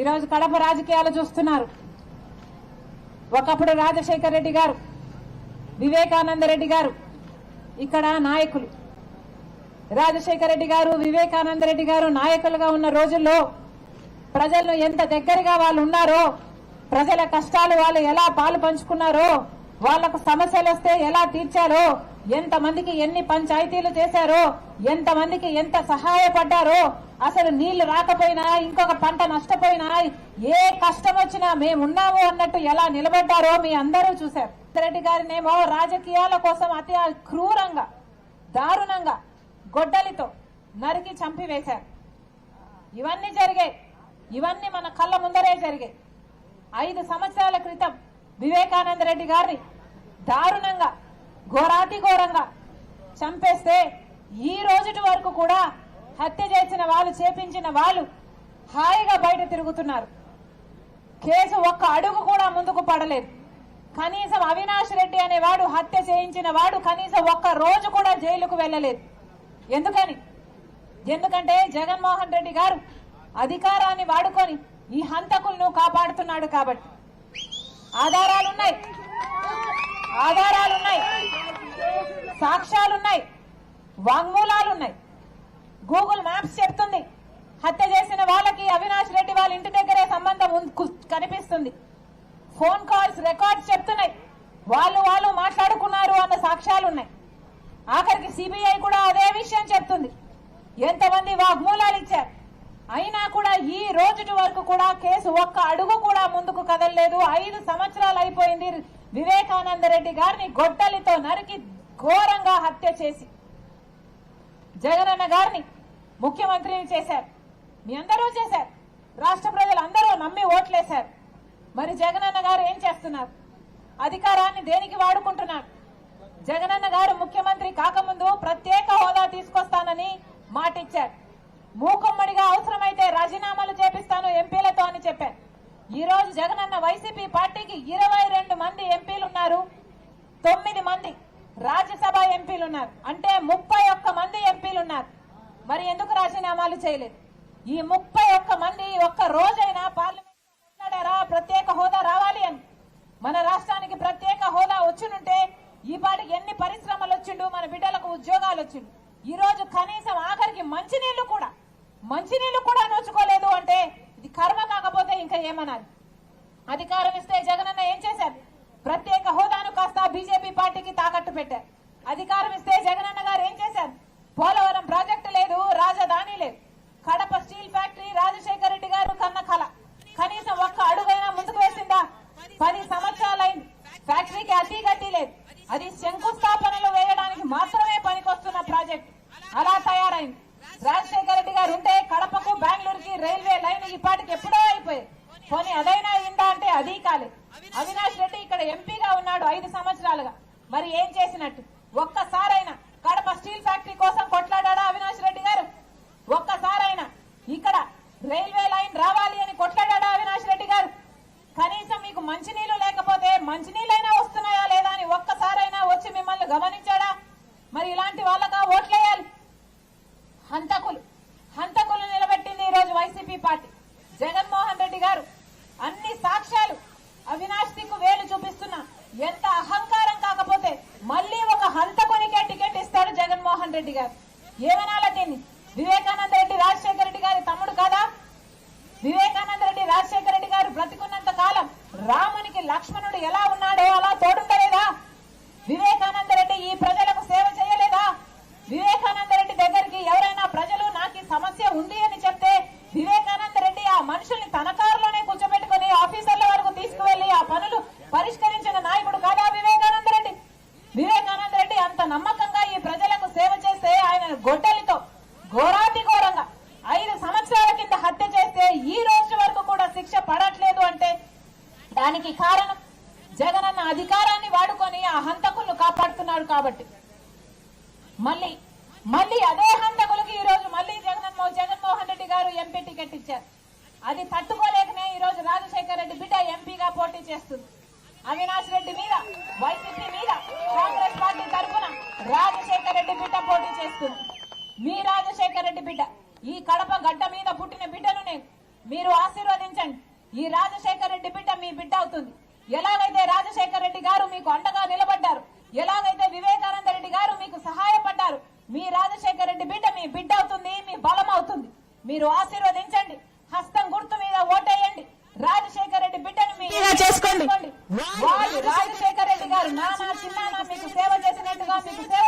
ఈరోజు కడప రాజకీయాలు చూస్తున్నారు. ఒకప్పుడు రాజశేఖర్ రెడ్డి గారు వివేకానంద రెడ్డి గారు ఇక్కడ నాయకులు. రాజశేఖర రెడ్డి గారు వివేకానంద రెడ్డి గారు నాయకులుగా ఉన్న రోజుల్లో ప్రజలను ఎంత దగ్గరగా వాళ్ళు ఉన్నారో ప్రజల కష్టాలు వాళ్ళు ఎలా పాలు పంచుకున్నారో వాళ్ళకు సమస్యలు వస్తే ఎలా తీర్చారో ఎంతమందికి ఎన్ని పంచాయతీలు చేశారో? ఎంతమందికి ఎంత సహాయపడ్డారో? అసలు నీళ్ళు రాకపోయినా ఇంకొక పంట నష్టపోయినా ఏ కష్టం వచ్చినా మేమున్నాము అన్నట్టు ఎలా నిలబడ్డారో మీ అందరూ చూశారు. రెడ్డి గారినేమో రాజకీయాల కోసం అతి క్రూరంగా దారుణంగా గొడ్డలితో నరికి చంపివేశారు. ఇవన్నీ జరిగాయి. ఇవన్నీ మన కళ్ళ ముందరే జరిగాయి. ఐదు సంవత్సరాల క్రితం వివేకానంద రెడ్డి గారిని దారుణంగా ఘోరాతి ఘోరంగా చంపేస్తే ఈ రోజుటి వరకు కూడా హత్య చేసిన వాళ్ళు చేపించిన వాళ్ళు హాయిగా బయట తిరుగుతున్నారు. కేసు ఒక్క అడుగు కూడా ముందుకు పడలేదు. కనీసం అవినాష్ రెడ్డి అనేవాడు హత్య చేయించిన వాడు కనీసం ఒక్క రోజు కూడా జైలుకు వెళ్ళలేదు. ఎందుకని? ఎందుకంటే జగన్మోహన్ రెడ్డి గారు అధికారాన్ని వాడుకొని ఈ హంతకులను కాపాడుతున్నాడు కాబట్టి. ఆధారాలున్నాయి. ఆధారాలున్నాయి. సాక్ష్యాలున్నాయి. వాంగ్మూలాలున్నాయి. గూగుల్ మ్యాప్స్ చెప్తుంది. హత్య చేసిన వాళ్ళకి అవినాష్ రెడ్డి వాళ్ళ ఇంటి దగ్గరే సంబంధం కనిపిస్తుంది. ఫోన్ కాల్స్ రికార్డ్స్ చెప్తున్నాయి. వాళ్ళు వాళ్ళు మాట్లాడుకున్నారు అన్న సాక్ష్యాలున్నాయి. ఆఖరికి సిబిఐ కూడా అదే విషయం చెప్తుంది. ఎంతమంది వాగ్మూలాలు ఇచ్చారు? అయినా కూడా ఈ రోజుటి వరకు కూడా కేసు ఒక్క అడుగు కూడా ముందుకు కదలలేదు. ఐదు సంవత్సరాలు అయిపోయింది వివేకానంద రెడ్డి గారిని గొడ్డలితో నరికి ఘోరంగా హత్య చేసి జగనన్న గారిని ముఖ్యమంత్రిని చేశారు. మీ అందరూ చేశారు. రాష్ట్ర ప్రజలు అందరూ నమ్మి ఓట్లేశారు. మరి జగనన్న గారు ఏం చేస్తున్నారు? అధికారాన్ని దేనికి వాడుకుంటున్నారు? జగనన్న గారు ముఖ్యమంత్రి కాకముందు ప్రత్యేక హోదా తీసుకొస్తానని మాటిచ్చారు. మూకుమ్మడిగా అవసరమైతే రాజీనామాలు చేపిస్తాను ఎంపీలతో అని చెప్పారు. ఈ రోజు జగనన్న వైసీపీ పార్టీకి ఇరవై రెండు మంది ఎంపీలున్నారు. తొమ్మిది మంది రాజ్యసభ ఎంపీలున్నారు. అంటే ముప్పై ఒక్క మంది ఎంపీలున్నారు. మరి ఎందుకు రాజీనామాలు చేయలేదు? ఈ ముప్పై ఒక్క మంది ఒక్క రోజైనా పార్లమెంట్ మాట్లాడారా? ప్రత్యేక హోదా రావాలి అని. మన రాష్ట్రానికి ప్రత్యేక హోదా వచ్చినుంటే ఈ పాటికి ఎన్ని పరిశ్రమలు వచ్చిండు మన బిడ్డలకు ఉద్యోగాలు వచ్చిండు ఈ రోజు కనీసం ఆఖరికి మంచినీళ్ళు కూడా మంచినీళ్ళు కూడా నోచుకోలేదు అంటే ఇది కర్మ కాకపోతే ఇంకా ఏమనాలి? అధికారం ఇస్తే జగనన్న ఏం చేశారు? ప్రత్యేక హోదాను కాస్త బీజేపీ పార్టీకి తాకట్టు పెట్టారు. అధికారం ఇస్తే జగనన్న గారు ఏం చేశారు? పోలవరం ప్రాజెక్టు లేదు రాజధాని లేదు. కడప స్టీల్ ఫ్యాక్టరీ రాజశేఖర రెడ్డి గారు కన్న కళ. కనీసం ఒక్క అడుగైనా ముందుకు వేసిందా పది సంవత్సరాలైంది ఫ్యాక్టరీకి అతి గతి లేదు అది శంకుస్థాపనలు వేయడానికి మాత్రమే పనికొస్తున్న ప్రాజెక్ట్ అలా తయారైంది రాజశేఖర రెడ్డి గారు ఉంటే కడపకు బెంగళూరుకి రైల్వే లైన్ ఈ పాటికి ఎప్పుడో అయిపోయింది పోనీ అదైనా అయిందా అంటే అది కాలేదు అవినాష్ రెడ్డి ఇక్కడ ఎంపీగా ఉన్నాడు ఐదు సంవత్సరాలుగా. మరి ఏం చేసినట్టు? ఒక్కసారైనా కడప స్టీల్ ఫ్యాక్టరీ కోసం కొట్లాడా అవినాష్ రెడ్డి గారు? ఒక్కసారైనా ఇక్కడ రైల్వే లైన్ రావాలి అని కొట్లాడా అవినాష్ రెడ్డి గారు? కనీసం మీకు మంచినీళ్ళు లేకపోతే మంచినీళ్ళైనా వస్తున్నాయా లేదా అని ఒక్కసారైనా వచ్చి మిమ్మల్ని గమనించాడా? మరి ఇలాంటి వాళ్ళగా ఓట్లేయాలి? హంతకులు. హంతకులు నిలబెట్టింది ఈ రోజు వైసీపీ పార్టీ. జగన్మోహన్ రెడ్డి గారు. అన్ని సాక్ష్యాలు. అవినాష్ దిక్కు వేలు చూపిస్తున్నా. ఎంత అహంకారం కాకపోతే మళ్ళీ ఒక హంతకునికే టికెట్ ఇస్తాడు జగన్మోహన్ రెడ్డి గారు. ఏమనాల దీన్ని? వివేకానంద రెడ్డి రాజశేఖర రెడ్డి గారి తమ్ముడు కాదా? వివేకానంద రెడ్డి రాజశేఖర రెడ్డి గారు బ్రతికున్నంత కాలం రామునికి లక్ష్మణుడు ఎలా ఉన్నాడో అలా తోడుండలేదా? వివేకానంద రెడ్డి ఈ ప్రజలకు సేవ చేయలేదా? వివేకానంద రెడ్డి దగ్గరికి ఎవరైనా ప్రజలు నాకు సమస్య ఉంది అని చెప్తే వివేకానంద రెడ్డి ఆ మనుషుల్ని తన కారులోనే కూర్చోబెట్టుకుని ఆఫీసర్ల వరకు తీసుకువెళ్ళి ఆ పనులు పరిష్కరించిన నాయకుడు కాదా వివేకానంద రెడ్డి వివేకానంద రెడ్డి అంత నమ్మకంగా ఈ ప్రజలకు సేవ చేస్తే ఆయన గొడ్డలితో ఘోరాతి ఘోరంగా ఐదు సంవత్సరాల కింద హత్య చేస్తే ఈ రోజు వరకు కూడా శిక్ష పడట్లేదు అంటే దానికి కారణం జగనన్న అధికారాన్ని వాడుకొని ఆ హంతకులను కాపాడుతున్నాడు కాబట్టి. మళ్ళీ మళ్ళీ అదే హంతకులకి ఈ రోజు మళ్ళీ జగన్మో జగన్మోహన్ రెడ్డి గారు ఎంపీ టికెట్ ఇచ్చారు. అది తట్టుకోలేకనే ఈ రోజు రాజశేఖర రెడ్డి బిడ్డ ఎంపీగా పోటీ చేస్తుంది. అవినాష్ రెడ్డి మీద వైసీపీ మీద కాంగ్రెస్ పార్టీ తరఫున రాజశేఖర రెడ్డి బిడ్డ పోటీ చేస్తుంది. మీ రాజశేఖర రెడ్డి బిడ్డ ఈ కడప గడ్డ మీద పుట్టిన బిడ్డను నేను మీరు ఆశీర్వదించండి. ఈ రాజశేఖర రెడ్డి బిడ్డ మీ బిడ్డ అవుతుంది. ఎలాగైతే రాజశేఖర రెడ్డి గారు మీకు అండగా నిలబడ్డారు ఎలాగైతే వివేకానంద రెడ్డి గారు మీకు సహాయపడ్డారు మీ రాజశేఖర రెడ్డి బిడ్డ మీ బిడ్డ అవుతుంది మీ బలం అవుతుంది. మీరు ఆశీర్వదించండి. మా చిన్న మీకు సేవ చేసినట్టుగా మీకు సేవ